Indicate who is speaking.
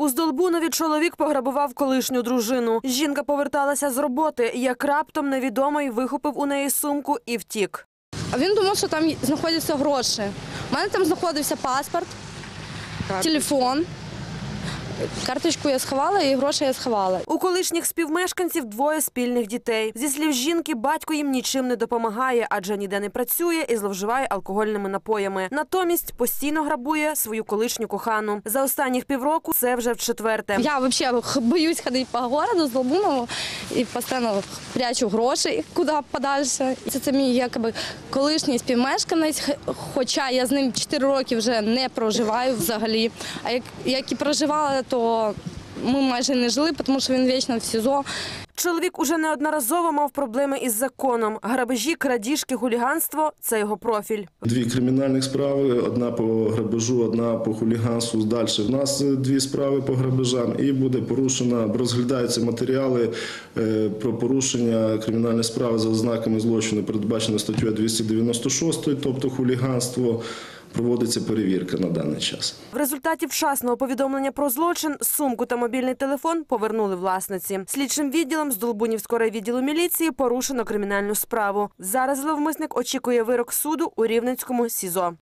Speaker 1: У Здолбунові чоловік пограбував колишню дружину. Жінка поверталася з роботи, як раптом невідомий вихопив у неї сумку і втік.
Speaker 2: А він думав, що там знаходяться гроші. У мене там знаходився паспорт, телефон. Карточку я сховала і гроші я сховала.
Speaker 1: У колишніх співмешканців двоє спільних дітей. Зі слів жінки, батько їм нічим не допомагає, адже ніде не працює і зловживає алкогольними напоями. Натомість постійно грабує свою колишню кохану. За останніх півроку це вже в четверте.
Speaker 2: Я взагалі боюсь ходити по городу з Долбунову і постійно прячу гроші куди подальше. Це, це мій якби колишній співмешканець, хоча я з ним 4 роки вже не проживаю взагалі. А як, як і проживала, то ми майже не жили, тому що він вічно в СІЗО.
Speaker 1: Чоловік уже неодноразово мав проблеми із законом. Грабежі, крадіжки, хуліганство це його профіль.
Speaker 3: Дві кримінальних справи: одна по грабежу, одна по хуліганству. Далі в нас е, дві справи по грабежам, і буде порушена, розглядаються матеріали е, про порушення кримінальної справи за ознаками злочину, передбачено статтю 296, тобто хуліганство. Проводиться перевірка на даний час.
Speaker 1: В результаті вчасного повідомлення про злочин сумку та мобільний телефон повернули власниці. Слідчим відділом з Долбунівського райвідділу міліції порушено кримінальну справу. Зараз зловмисник очікує вирок суду у Рівненському СІЗО.